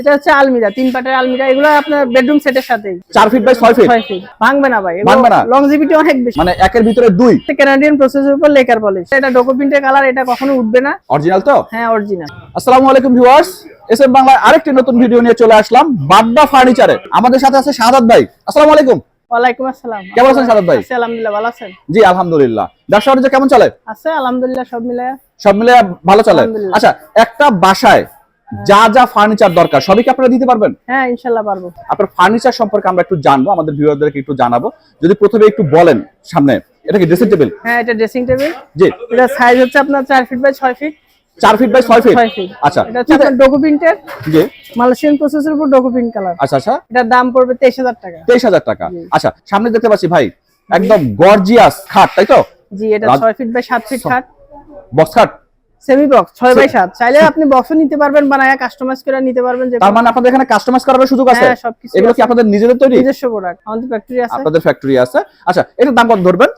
এটা হচ্ছে আলমিরা তিন পাটের আলমিরা এগুলো আপনার বেডরুম সেটের সাথে চার ফিট বাই ছয় ফিট ছয় ফিট ভাঙবে না ভাই ভাঙবে না? লংজিভিটি অনেক বেশি। মানে একের ভিতরে দুই? ক্যানাডিয়ান প্রসেসের উপর লেকার পলিশ এটা ডকুমেন্টের কালার এটা কখনো উঠবে না। অরিজিনাল তো? হ্যাঁ অরিজিনাল আসসালামু আলাইকুম ভিউয়ার্স এস এম আরেকটি নতুন ভিডিও নিয়ে চলে আসলাম বাড্ডা ফার্নিচারে আমাদের সাথে আছে শাহাদাত ভাই। আসসালামু আলাইকুম। ওয়ালাইকুম আসসালাম। কেমন আছেন শাহাদাত ভাই? আছি আলহামদুলিল্লাহ ভালো আছেন? জি আলহামদুলিল্লাহ। ব্যবসা কেমন চলে? আছে আলহামদুলিল্লাহ সব মিলে সব মিলে ভালো চলে। আচ্ছা একটা বাসায় যা যা ফার্নিচার দরকার সবই কি আপনারা দিতে পারবেন? হ্যাঁ ইনশাল্লাহ পারব। আপনার ফার্নিচার সম্পর্কে আমরা একটু জানব আমাদের ভিউয়ারদেরকে একটু জানাব। যদি প্রথমে একটু বলেন সামনে এটা কি ড্রেসিং টেবিল হ্যাঁ এটা ড্রেসিং টেবিল জি। এটা সাইজ হচ্ছে আপনার চার ফিট বাই ছয় ফিট চার ফিট বাই ছয় ফিট আচ্ছা। এটা হচ্ছে আপনার ডকুমেন্টের জি। মালয়েশিয়ান প্রসেসের উপর ডকুমেন্ট কালার আচ্ছা আচ্ছা। এটার দাম পড়বে তেইশ হাজার টাকা। তেইশ হাজার টাকা। আচ্ছা সামনে দেখতে পাচ্ছি ভাই একদম গর্জিয়াস খাট তাই তো? জি এটা রাজ- ছয় ফিট বাই সাত ফিট খাট। বক্স খাট? সেমি বক্স ছয় বাই সাত। চাইলে আপনি বক্সও নিতে পারবেন বানায় কাস্টমাইজ করে নিতে পারবেন যে তার মানে আপনাদের এখানে কাস্টমাইজ করার সুযোগ আছে? হ্যাঁ, সবকিছু এগুলো কি আপনাদের নিজেদের তৈরি? নিজস্ব প্রোডাক্ট আমাদের ফ্যাক্টরি আছে। আপনাদের ফ্যাক্টরি আছে। আচ্ছা এটার দাম কত ধরবেন?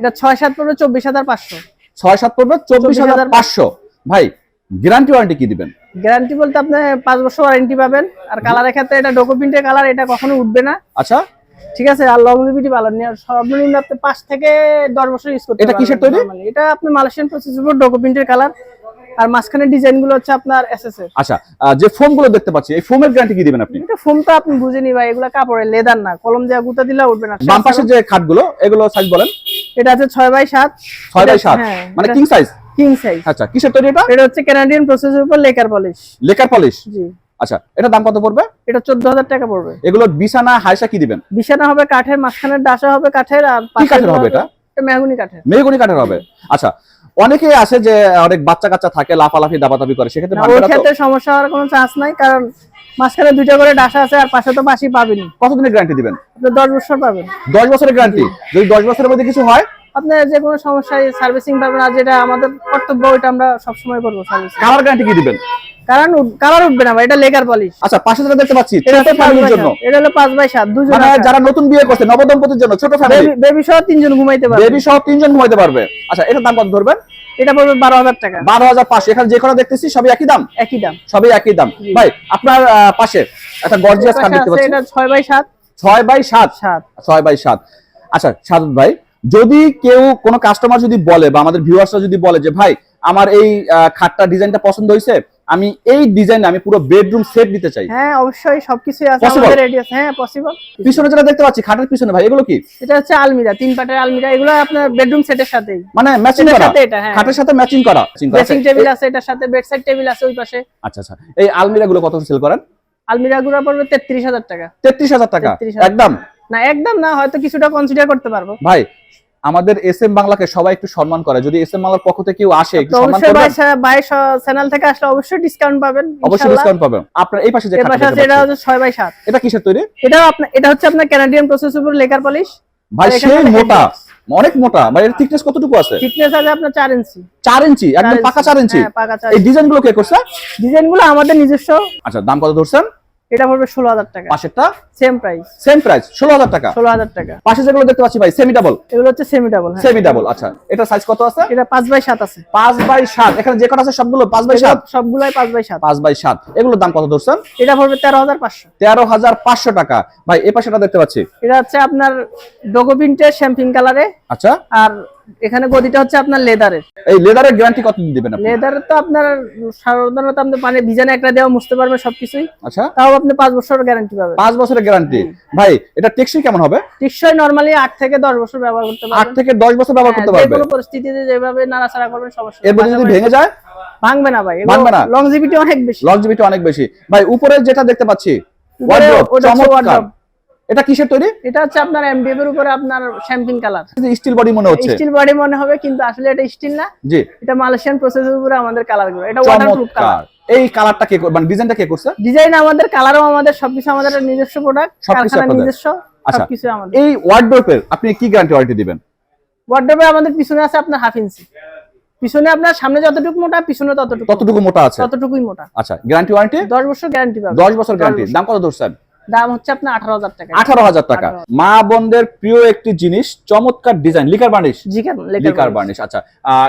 এটা ছয় সাত পড়বে চব্বিশ হাজার পাঁচশো। ছয় সাত পড়বে চব্বিশ হাজার পাঁচশো। ভাই গ্যারান্টি ওয়ারেন্টি কি দিবেন? গ্যারান্টি বলতে আপনি পাঁচ বছর ওয়ারেন্টি পাবেন। আর কালারের ক্ষেত্রে এটা ডকুমেন্টের কালার এটা কখনো উঠবে না। আচ্ছা। ঠিক আছে আর লংজিভিটি ভালো নেই। আর সর্বনিম্ন আপনি পাঁচ থেকে দশ বছর ইউজ করতে এটা কিসের তৈরি? এটা আপনি মালয়েশিয়ান প্রসেস উপর ডকুমেন্টের কালার আর মাঝখানে ডিজাইনগুলো হচ্ছে আপনার এসএস এর আচ্ছা যে ফোমগুলো দেখতে পাচ্ছি এই ফোমের গ্যারান্টি কি দিবেন আপনি? এটা ফোম তো আপনি বুঝেনি ভাই এগুলা কাপড়ের লেদার না। কলম দেওয়া গুতা দিলে উঠবে না। বাম পাশের যে খাটগুলো এগুলো সাইজ বলেন। এটা আছে ছয় বাই সাত। ছয় বাই এটা- সাত। হ্যাঁ, মানে কিং সাইজ কিং সাইজ আচ্ছা কিসের তৈরি এটা? এটা হচ্ছে ক্যানাডিয়ান প্রসেসের উপর লেকার পলিশ লেকার পলিশ জি। আচ্ছা এটা দাম কত পড়বে? এটা চোদ্দ হাজার টাকা পড়বে। এগুলো বিছানা হাইসা কি দিবেন? বিছানা হবে কাঠের মাঝখানের ডাসা হবে কাঠের আর কি কাঠের হবে এটা? এটা মেহগুনি কাঠের। মেহগনি কাঠের হবে। আচ্ছা অনেকে আছে যে অনেক বাচ্চা কাচ্চা থাকে লাফালাফি দাবাদাবি করে সেক্ষেত্রে ওই ক্ষেত্রে সমস্যা হওয়ার কোনো চান্স নাই কারণ মাঝখানে দুইটা করে ডাসা আছে আর পাশে তো বাসি পাবেনি কতদিনের গ্যারান্টি দিবেন? আপনি দশ বছর পাবেন। দশ বছরের গ্যারান্টি যদি দশ বছরের মধ্যে কিছু হয়? আপনার যে কোনো সমস্যায় সার্ভিসিং পাবেন আর যেটা আমাদের কর্তব্য ওইটা আমরা সবসময় করব সার্ভিসিং কালার গ্যারান্টি কি দিবেন? কারণ কালার উঠবে না এটা লেকার পলিশ আচ্ছা পাশে যেটা দেখতে পাচ্ছি এটা ছোট ফ্যামিলির জন্য। এটা হলো পাঁচ বাই সাত দুজন মানে যারা নতুন বিয়ে করছে নবদম্পতির জন্য ছোট ফ্যামিলি বেবি সহ তিনজন ঘুমাইতে পারবে। বেবি সহ তিনজন ঘুমাইতে পারবে। আচ্ছা এটার দাম কত ধরবেন? এটা পড়বে বারো হাজার টাকা। বারো হাজার পাঁচশো। এখানে যে কোনো দেখতেছি সবই একই দাম? একই দাম। সবই একই দাম। ভাই আপনার পাশে একটা গর্জিয়াস খাট দেখতে পাচ্ছি। এটা ছয় বাই সাত। ছয় বাই সাত? সাত। ছয় বাই সাত। আচ্ছা সাদত ভাই যদি কেউ কোনো কাস্টমার যদি বলে বা আমাদের ভিউয়ার্সরা যদি বলে যে ভাই আমার এই খাটটা ডিজাইনটা পছন্দ হয়েছে আমি এই ডিজাইনে আমি পুরো বেডরুম সেট দিতে চাই। হ্যাঁ অবশ্যই সবকিছুই আছে আমাদের রেডি আছে হ্যাঁ পসিবল পিছনে যেটা দেখতে পাচ্ছি খাটের পিছনে ভাই এগুলো কি? এটা হচ্ছে আলমিরা তিন পাটের আলমিরা এগুলো আপনার বেডরুম সেটের সাথেই। মানে ম্যাচিং করা? সাথে এটা, হ্যাঁ। খাটের সাথে ম্যাচিং করা? ড্রেসিং টেবিল আছে এটার সাথে বেডসাইড টেবিল আছে ওই পাশে। আচ্ছা আচ্ছা এই আলমিরা গুলো কত সেল করেন? আলমিরা গুলো পড়বে তেত্রিশ হাজার টাকা। তেত্রিশ হাজার টাকা? 33,000 একদম? না একদম না হয়তো কিছুটা কনসিডার করতে পারব। ভাই আমাদের এস এম বাংলাকে সবাই একটু সম্মান করে। যদি এস এম বাংলার পক্ষ থেকে কেউ আসে একটু সম্মান করবেন। চ্যানেল থেকে আসলে অবশ্যই ডিসকাউন্ট পাবেন অবশ্যই ডিসকাউন্ট পাবেন। আপনার এই পাশে যে খাটটা আছে এটা হচ্ছে ছয় বাই সাত। এটা কিসের তৈরি? এটা আপনার এটা হচ্ছে আপনার ক্যানাডিয়ান প্রসেস উপর লেকার পলিশ ভাই সেই মোটা। অনেক মোটা। ভাই এর থিকনেস কতটুকু আছে? থিকনেস আছে আপনার চার ইঞ্চি। চার ইঞ্চি? একদম পাকা চার ইঞ্চি? হ্যাঁ এই ডিজাইনগুলো কে করছে? ডিজাইনগুলো আমাদের নিজস্ব। আচ্ছা দাম কত ধরছেন? এটা পড়বে ষোলো হাজার টাকা। পাশেরটা? সেম প্রাইস সেম প্রাইস ষোলো হাজার টাকা। ষোলো হাজার টাকা। পাশে যেগুলো দেখতে পাচ্ছি ভাই সেমি ডাবল এগুলো হচ্ছে সেমি ডাবল সেমি ডাবল আচ্ছা। এটা সাইজ কত আছে? এটা পাঁচ বাই সাত আছে। পাঁচ বাই সাত। এখানে যে কটা আছে সবগুলো পাঁচ বাই সাত? সবগুলাই পাঁচ বাই সাত। পাঁচ বাই সাত। এগুলোর দাম কত ধরছেন? এটা পড়বে তেরো হাজার পাঁচশো। তেরো হাজার পাঁচশো টাকা। ভাই এই পাশেটা দেখতে পাচ্ছি। এটা হচ্ছে আপনার ডোগো প্রিন্টের শ্যাম্পিং কালারে আচ্ছা। আর এখানে গদিটা হচ্ছে আপনার লেদারের। এই লেদারের গ্যারান্টি কত দিন দিবেন আপনি? লেদার তো আপনার সাধারণত আপনি মানে বিজানে একটা দেওয়া মুছতে পারবেন সবকিছুই। আচ্ছা। তাও আপনি পাঁচ বছর গ্যারান্টি পাবেন। পাঁচ বছরের গ্যারান্টি ভাই এটা টেকসই কেমন হবে? টেকসই নরমালি আট থেকে দশ বছর ব্যবহার করতে পারবেন। থেকে দশ বছর ব্যবহার করতে হ্যাঁ, যে কোনো পরিস্থিতিতে যেভাবে নাড়াচাড়া করবেন সমস্যা এর যদি ভেঙে যায়? ভাঙবে না ভাই। ভাঙবে না? লংজিভিটি অনেক বেশি। লংজিভিটি অনেক বেশি। ভাই উপরে যেটা দেখতে পাচ্ছি হচ্ছে চমৎকার। এটা কিসের তৈরি? এটা হচ্ছে আপনার এমডিএফ এর উপরে আপনার শ্যাম্পিং কালার স্টিল বডি মনে হচ্ছে। স্টিল বডি মনে হবে কিন্তু আসলে এটা স্টিল না। জি। এটা মালয়েশিয়ান প্রসেসের উপরে আমাদের কালারগুলো। এটা ওয়াটারপ্রুফ কালার এই কালারটা কে মানে ডিজাইনটা কে করছে? ডিজাইন আমাদের কালারও আমাদের সবকিছু আমাদের নিজস্ব প্রোডাক্ট কারখানা নিজস্ব আচ্ছা। সবকিছু আমাদের। এই ওয়ার্ডরোপের আপনি কি গ্যারান্টি ওয়ারেন্টি দিবেন? ওয়ার্ডরোবে আমাদের পিছনে আছে আপনার হাফ ইঞ্চি পিছনে আপনার সামনে যতটুকু মোটা পিছনে ততটুকু। ততটুকু মোটা আছে। ততটুকুই মোটা। আচ্ছা গ্যারান্টি ওয়ারেন্টি দশ বছর গ্যারান্টি পাবে দশ বছর গ্যারান্টি। দাম কত ধরছেন? দাম হচ্ছে আপনার আঠারো হাজার টাকা। আঠারো হাজার টাকা। মা বোনদের প্রিয় একটি জিনিস চমৎকার design. Lacquer varnish? Lacquer varnish. আচ্ছা।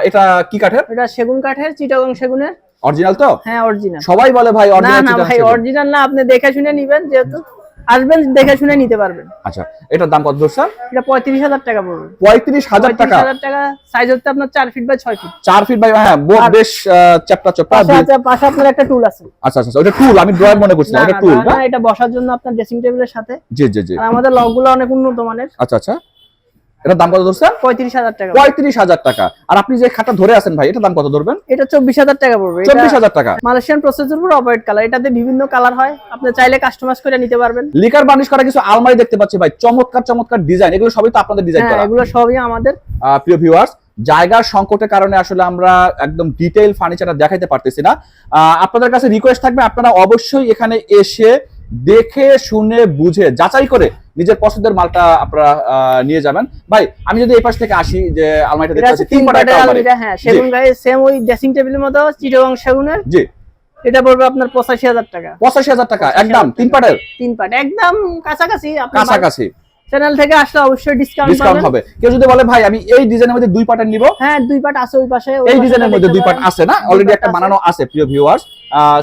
এটা কি কাঠের? এটা সেগুন কাঠের চিটাগং সেগুনের। অরিজিনাল তো? হ্যাঁ অরিজিনাল। সবাই বলে ভাই অরিজিনাল না ভাই অরিজিনাল না আপনি দেখে শুনে নিবেন যেহেতু। আসবেন দেখে শুনে নিতে পারবেন। আচ্ছা এটার দাম কত স্যার এটা পঁয়ত্রিশ হাজার টাকা পড়বে। পঁয়ত্রিশ হাজার টাকা? হাজার টাকা সাইজ হচ্ছে আপনার চার ফিট বাই ছয় ফিট চার ফিট বাই হ্যাঁ বেশ চ্যাপটা চ্যাপটা আচ্ছা পাশে আপনার একটা টুল আছে। আচ্ছা আচ্ছা ওটা টুল আমি ড্রয়ার মনে করছিলাম ওটা টুল না, এটা বসার জন্য আপনার ড্রেসিং টেবিলের সাথে। জি জি জি। আমাদের আমাদের লকগুলো অনেক উন্নত মানের। আচ্ছা আচ্ছা। এটার দাম কত ধরছেন? পঁয়ত্রিশ হাজার টাকা। পঁয়ত্রিশ হাজার টাকা। আর আপনি যে খাটটা ধরে আছেন ভাই এটার দাম কত ধরবেন? এটা চব্বিশ হাজার টাকা পড়বে। এটা চব্বিশ হাজার টাকা। মালয়েশিয়ান প্রসেসর উপর অপারেট কালার এটাতে বিভিন্ন কালার হয়। আপনি চাইলে কাস্টমাইজ করে নিতে পারবেন। লিকার বার্নিশ করা কিছু আলমারি দেখতে পাচ্ছি ভাই। চমৎকার চমৎকার ডিজাইন এগুলো সবই তো আপনাদের ডিজাইন হ্যাঁ করা। এগুলো সবই আমাদের। প্রিয় ভিউয়ার্স জায়গার সংকটের কারণে আসলে আমরা একদম ডিটেইল ফার্নিচারটা দেখাইতে পারতেছি না। আপনাদের কাছে রিকোয়েস্ট থাকবে আপনারা অবশ্যই এখানে এসে দেখে শুনে বুঝে যাচাই করে নিজের পছন্দের মালটা আপনারা নিয়ে যাবেন। ভাই আমি যদি এই পাশ থেকে আসি যে আলমারিটা দেখতে পাচ্ছি তিন পাটা আলমারি। হ্যাঁ সেগুন গায়ে সেম ওই ড্রেসিং টেবিলের মতো চিটগাং সেগুনের। জি। এটা পড়বে আপনার পঁচাশি হাজার টাকা। পঁচাশি হাজার টাকা একদম তিন পাটের? তিন পাট একদম কাছাকাছি কাছাকাছি। চ্যানেল থেকে আসলে অবশ্যই ডিসকাউন্ট ডিসকাউন্ট হবে। কেউ যদি বলে ভাই আমি এই ডিজাইনের মধ্যে দুই পাটের নিব? হ্যাঁ দুই পাট আছে ওই পাশে ওই এই ডিজাইনের মধ্যে দুই পার্ট আছে না? অলরেডি একটা। বানানো আছে প্রিয় ভিউয়ার্স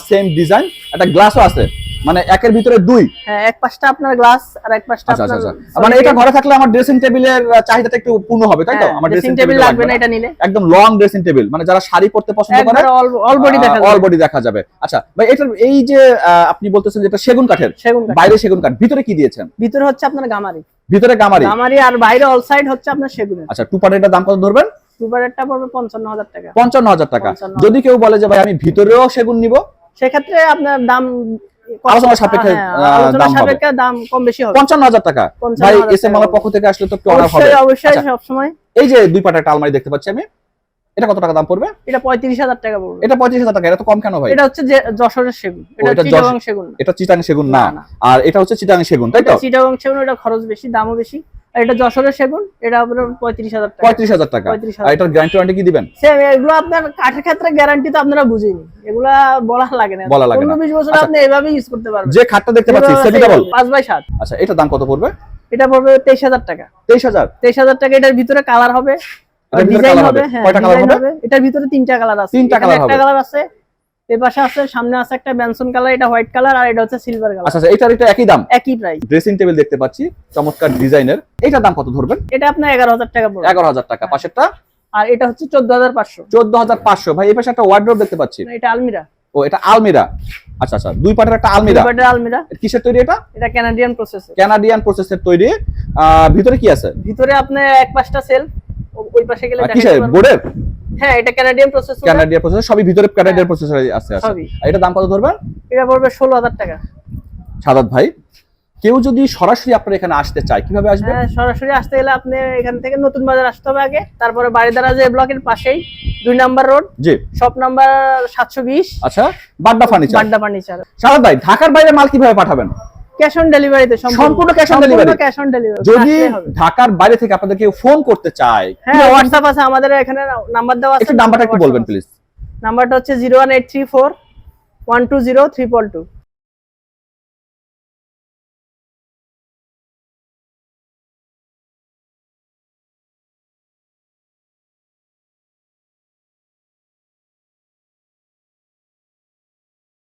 সেম ডিজাইন একটা গ্লাসও আছে। মানে একের ভিতরে দুই। হ্যাঁ এক পাশটা আপনার গ্লাস আর এক পাশটা আচ্ছা আচ্ছা আচ্ছা। মানে এটা ঘরে থাকলে আমার ড্রেসিং টেবিলের চাহিদাটা একটু পূর্ণ হবে তাই তো? আমার ড্রেসিং টেবিল লাগবে না। এটা নিলে। একদম লং ড্রেসিং টেবিল মানে যারা শাড়ি পরতে পছন্দ করে অল বডি দেখা অল যাবে বডি দেখা যাবে। আচ্ছা ভাই এটার এই যে আপনি বলতেছেন যেটা সেগুন কাঠের সেগুন কাঠ। বাইরে সেগুন কাঠ ভিতরে কি দিয়েছেন? ভিতরে হচ্ছে আপনার গামারি। ভিতরে গামারি? গামারি আর বাইরে অল সাইড হচ্ছে আপনার সেগুনের। আচ্ছা টু পার্টের দাম কত ধরবেন? সুপারেরটা পড়বে পঞ্চান্ন হাজার টাকা। পঞ্চান্ন হাজার টাকা। যদি কেউ বলে যে ভাই আমি ভিতরেও সেগুন নিব? সেক্ষেত্রে আপনার দাম আলোচনা সাপেক্ষে, হ্যাঁ, আলোচনা দাম হবে। দাম কম বেশি হবে। টাকা। ভাই এসএম এস পক্ষ থেকে আসলে তো একটু অনার হবে। অবশ্যই সব সময় এই যে দুই পাটা একটা আলমারি দেখতে পাচ্ছি আমি এটা কত টাকা দাম পড়বে? এটা পঁয়ত্রিশ হাজার টাকা পড়বে। এটা পঁয়ত্রিশ হাজার টাকা এটা তো কম কেন ভাই? এটা হচ্ছে যে যশোরের সেগুন। এটা চিটাগং সেগুন এটা চিটাং সেগুন না। আর এটা হচ্ছে চিটাং সেগুন তাই তো? চিটাগং সেগুন এটা খরচ বেশি দামও বেশি। এটা যশোরের সেগুন এটা আপনার পঁয়ত্রিশ হাজার টাকা। পঁয়ত্রিশ হাজার টাকা। আর এটার গ্যারান্টি ওয়ারেন্টি কি দিবেন? Same, এগুলো আপনার কাঠের ক্ষেত্রে গ্যারান্টি তো আপনারা বুঝেনি এগুলা বলা লাগে না। বলা লাগে না। পনেরো বিশ বছর আচ্ছা। আপনি এভাবে ইউজ করতে পারবেন। যে খাটটা দেখতে পাচ্ছি সেমি ডাবল এভাবে, পাঁচ বাই সাত। আচ্ছা এটার দাম কত পড়বে? এটা পড়বে তেইশ হাজার টাকা। তেইশ হাজার? তেইশ হাজার টাকা এটার ভিতরে কালার হবে। ডিজাইন হবে? হ্যাঁ কয়টা হবে? এটার ভিতরে তিনটা কালার আছে। তিনটা একটা কালার আছে এ পাশে আছে সামনে আছে একটা ব্যানসন কালার এটা হোয়াইট কালার আর এটা হচ্ছে সিলভার কালার। আচ্ছা আচ্ছা এটার এটা একই দাম? একই প্রাইস ড্রেসিং টেবিল দেখতে পাচ্ছি চমৎকার ডিজাইনের। এটার দাম কত ধরবেন? এটা আপনার এগারো হাজার টাকা পড়বে। এগারো হাজার টাকা। পাশেরটা? আর এটা হচ্ছে চোদ্দ হাজার পাঁচশো। চোদ্দ হাজার পাঁচশো। ভাই এই পাশে একটা ওয়ার্ড্রোব দেখতে পাচ্ছি। এটা আলমিরা। ও এটা আলমিরা। আচ্ছা আচ্ছা দুই পাটের একটা আলমিরা। দুপাটের আলমিরা। কিসের তৈরি এটা? এটা ক্যানাডিয়ান প্রসেসর ক্যানাডিয়ান প্রসেসের তৈরি। ভিতরে কি আছে? ভিতরে আপনার এক পাঁচটা সেল ওই পাশে গেলে কিসের? বোর্ডের হ্যাঁ এটা ক্যানাডিয়ান প্রসেসর ক্যানাডিয়ান প্রসেসর সবই ভিতরে ক্যানাডিয়ান প্রসেসর আছে আছে। আর এটা দাম কত ধরবেন? এটা পড়বে ষোলো হাজার টাকা। সাদাত ভাই কেউ যদি সরাসরি আপনার এখানে আসতে চায় কীভাবে আসবে? হ্যাঁ সরাসরি আসতে গেলে আপনি এখান থেকে নতুন বাজার আসতে হবে আগে। তারপরে বাড়িদারা যে ব্লকের পাশেই দুই নাম্বার রোড। জি। শপ নাম্বার সাতশো বিশ। আচ্ছা বাড্ডা ফার্নিচার। বাড্ডা ফার্নিচার। সাদাত ভাই ঢাকার বাইরে মাল কীভাবে পাঠাবেন? ক্যাশ অন ডেলিভারিতে সম্পূর্ণ। Cash on delivery cash on delivery যদি ঢাকার বাইরে থেকে আপনাদের কেউ ফোন করতে চায় হ্যাঁ WhatsApp আছে আমাদের এখানে নাম্বার দেওয়া আছে একটু নাম্বারটা একটু বলবেন প্লিজ নাম্বারটা হচ্ছে 01834 120 322